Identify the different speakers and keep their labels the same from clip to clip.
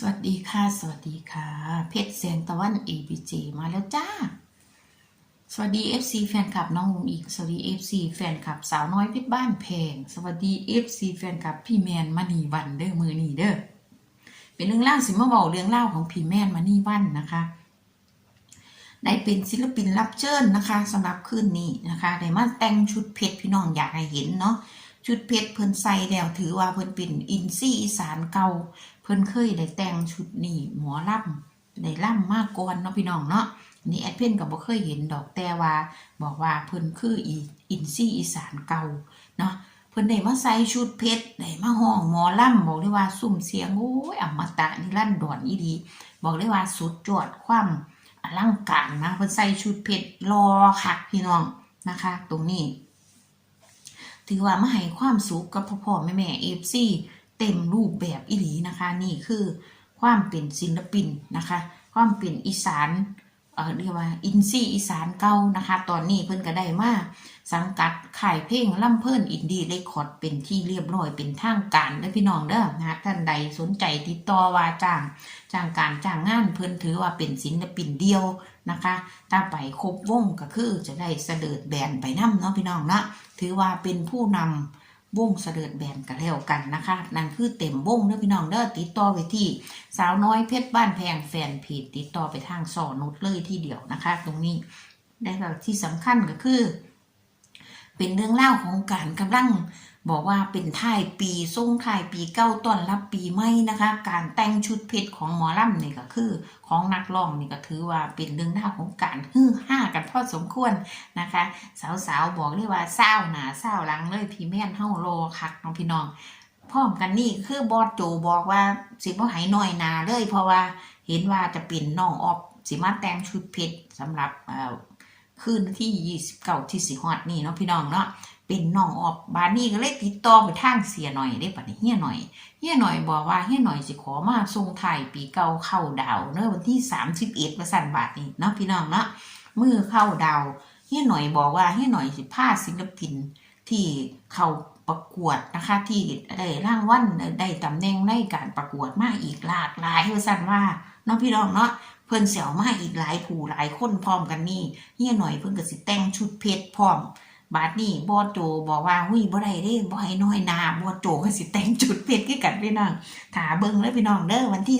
Speaker 1: สวัสดีค่ะ สวัสดีค่ะ เพชรเสียงตะวัน ABJ มาแล้วจ้า สวัสดี FC แฟนคลับน้องอุ๋งอีก สวัสดี FC แฟนคลับสาวน้อยเพชรบ้านแพงสวัสดี FC แฟนคลับพี่แมนมณีวันเด้อมือนีเด้อ เป็นเรื่องเล่าสิมาบอกเรื่องเล่าของพี่แมนมณีวันนะคะ ได้เป็นศิลปินรับเชิญนะคะสำหรับคืนนี้นะคะ ได้มาแต่งชุดเพชรพี่น้องอยากให้เห็นเนาะ ชุดเพชรเพิ่นใส่แล้วถือว่าเพิ่นเป็นอินซี่อีสานเก่า เพิ่นเคยได้แต่งชุดนี้หมอล่ำได้ล่ำมากก่อนเนาะพี่น้องเนาะนี่แอดเพ่นก็บบ่เคยเห็นดอกแต่ว่า บอกว่าเพิ่นคืออีอินซี่อีสานเก่าเนาะเพิ่นได้มาใส่ชุดเพชรได้มาห้องหมอล่ำบอกเลยว่าสุ่มเสียงโอ้ยอมตะนี่ลั่นดอนอีดี บอกเลยว่าสุดยอดความอลังการนะเพิ่นใส่ชุดเพชรรอคักพี่น้องนะคะ ตรงนี้ ถือว่ามาให้ความสุขกับพ่อพ่อแม่แม่เอฟซีเต็มรูปแบบอีหลีนะคะ นี่คือความเป็นศิลปินนะคะ ความเป็นอีสาน เอ่อเรียกว่าอินซี่อีสานเก่านะคะ ตอนนี้เพิ่นก็ได้มาสังกัดข่ายเพลงล่ำเพิ่นอินดี้เรคคอร์ดเป็นที่เรียบร้อยเป็นทางการเด้พี่น้องเด้อนะท่านใดสนใจติดต่อว่าจ้างจ้างการจ้างงานเพิ่นถือว่าเป็นศิลปินเดียวนะคะถ้าไปครบวงก็คือจะได้เสด็จแบนไปนํเนาะพี่น้องเนาะถือว่าเป็นผู้นำ วงเสด็จแบนกันแล้วกันนะคะ นั่นคือเต็มวงเด้อพี่น้องเด้อติดต่อไปที่ สาวน้อยเพชรบ้านแพงแฟนเพจติดต่อไปทางสอนุดเลยที่เดียวนะคะ ตรงนี้และที่สำคัญก็คือ เป็นเรื่องเล่าของการกำลัง บอกว่าเป็นท้ายปีส่งท้ายปีเก้าต้อนรับปีใหม่นะคะ การแต่งชุดเพชรของหมอลำนี่ก็คือ ของนักร้องนี่ก็ถือว่าเป็นเรื่องราของการฮือห้ากันพอสมควรนะคะ สาวๆบอกเลยว่าเศร้าหนาเศร้าหลังเลยพี่แม่นเฮาโลคักน้องพี่น้องพร้อมกันนี่คือบอสโจบอกว่าสิบ่ให้น้อยหนาเลย เพราะว่าเห็นว่าจะเป็นน้องออบสิมาแต่งชุดเพชรสำหรับ คืนที่29ที่สิฮอดนี่เนาะพี่น้องเนาะเป็นน้องออบบานนี้ก็เลยติดต่อไปทางเสียหน่อยได้ปะเนี่ยเฮียหน่อยเฮียหน่อยบอกว่าเฮียหน่อยสิขอมาส่งถ่ายปีเก่าเข้าดาวเนอะวันที่31ประสันบาทนี่เนาะพี่น้องเนาะมือเข้าดาวเฮียหน่อยบอกว่าเฮียหน่อยสิพาศิลปินที่เขาประกวดนะคะที่ได้ร่างวัลได้ตำแหน่งในการประกวดมาอีกหลากหลายว่าสั่นว่าเนาะพี่น้องเนาะ เพิ่นเสียวมาอีกหลายผู้หลายคนพร้อมกันนี่เฮียหน่อยเพิ่นก็สิแต่งชุดเพชรพร้อม บาดนี้บอโจบอกว่าหุ้ยบ่ได้เด้บ่ให้น้อยนาบอโจก็สิแต่งชุดเพชรคือกันพี่น้องถาเบิ่งเลยพี่น้องเด้อวันที่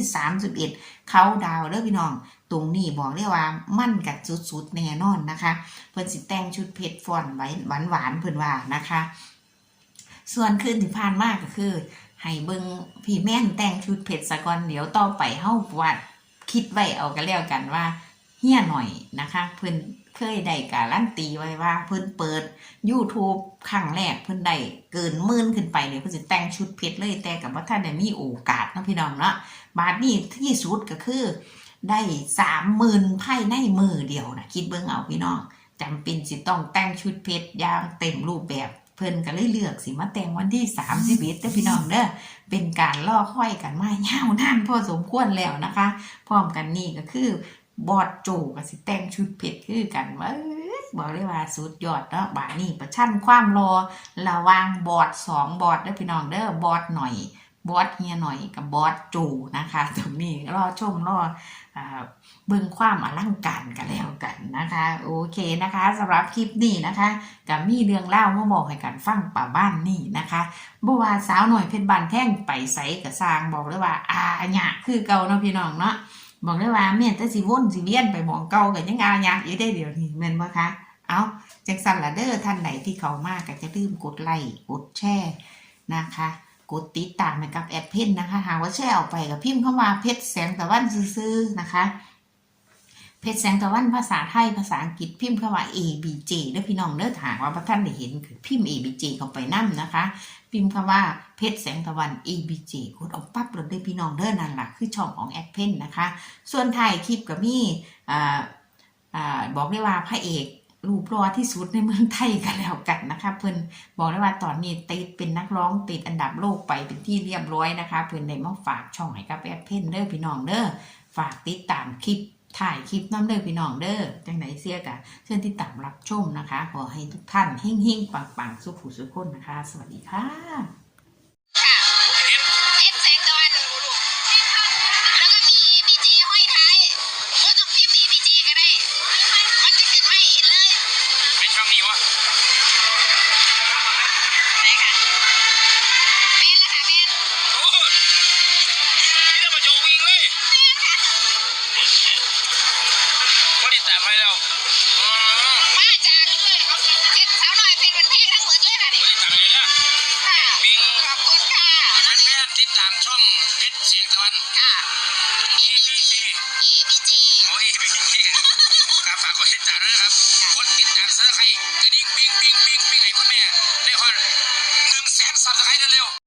Speaker 1: 31 เขาดาวเด้อพี่น้อง ตรงนี้บอกเลยว่ามั่นกันสุดๆแน่นอนนะคะ เพิ่นสิแต่งชุดเพชรฟอนไว้หวานๆเพิ่นว่านะคะ ส่วนคืนที่ผ่านมาก็คือให้เบิ่งพี่แม่นแต่งชุดเพชรสะก่อนเดี๋ยวต่อไปเฮาวัด คิดไว้เอากันแล้วกันว่าเฮี้ยหน่อยนะคะ เพิ่นเคยได้การันตีไว้ว่า เพิ่นเปิด YouTube ครั้งแรกเพิ่นได้เกินหมื่นขึ้นไปเนี่ยเพิ่นสิแต่งชุดเพชรเลยแต่กับว่าท่านได้มีโอกาสเนาะพี่น้องเนาะบาทนี้ที่สุดก็คือ ได้สามหมื่นไพ่ในมือเดียวนะคิดเบิ่งเอาพี่น้องจำเป็นสิต้องแต่งชุดเพชรอย่างเต็มรูปแบบ เพิ่นก็เลยเลือกสิมาแต่งวันที่สามสิบเอ็ดเด้อพี่น้องเด้อเป็นการล่อค่อยกันมายาวนานพอสมควรแล้วนะคะ พร้อมกันนี่ก็คือบอดโจกับสิแต่งชุดเพชรคือกันว่าเอ้ยบอกเลยว่าสุดยอดเนาะบาดนี้ประชันความรอระหวางบอดสองบอดเด้อพี่น้องเด้อบอดหน่อย บอสเฮียหน่อยกับบอสจูนะคะตรงนี้รอชมรออ่าเบิ่งความอลังการกันแล้วกันนะคะ โอเคนะคะสำหรับคลิปนี้นะคะกับมีเรื่องเล่ามาบอกให้กันฟังป่าบ้านนี่นะคะบ่ว่าสาวหน่อยเพชรบานแท่งไปใสกับสร้างบอกเลยว่าอาหยะคือเก่าเนาะพี่น้องเนาะบอกเลยว่าแม่นแต่สิวนสิเวียนไปมองเก่ากันยังอาหยะอยู่ได้เดี๋ยวนี้แม่นบ่คะเอาจังสันละเด้อท่านไหนที่เขามากก็จะลืมกดไลค์กดแชร์นะคะ กดติดตามให้กับแอดเพนนะคะหากว่าแชร์ออกไปกับพิมพ์เข้ามาเพชรแสงตะวันซื้อๆนะคะเพชรแสงตะวันภาษาไทยภาษาอังกฤษพิมพ์เข้ามา A B J เด้อพี่น้องเด้อถามว่าพระท่านได้เห็นคือพิมพ์ A B J เข้าไปนั่มนะคะ พิมพ์คำว่าเพชรแสงตะวัน A B J กดออกปั๊บเลยเด้อพี่น้องเด้อนั่นแหละคือช่องของแอดเพนนะคะ ส่วนถ่ายคลิปกับมี่อ่าอ่าบอกได้ว่าพระเอก รูปรอที่สุดในเมืองไทยกันแล้วกันนะคะเพิ่นบอกได้ว่าตอนนี้ติดเป็นนักร้องติดอันดับโลกไปเป็นที่เรียบร้อยนะคะ เพื่อนได้มาฝากช่องให้กับแอดเพนเด้อพี่น้องเด้อฝากติดตามคลิปถ่ายคลิปน้ำเด้อพี่น้องเด้อจังไหนเสียกะเชิญติดตามรับชมนะคะ ขอให้ทุกท่านเฮงๆปังๆสุขุสุขคนนะคะ สวัสดี
Speaker 2: ค่ะ
Speaker 3: ABC
Speaker 2: ABG
Speaker 3: โอ้ย ABC ครับฝากกดติดตามด้วยนะครับกดติดตามซับสไครต์กระดิ่งปิ๊งปิ๊งปิ๊งปิ๊งให้คุณแม่ได้ฮอดหนึ่งแสนซับสไครต์เร็ว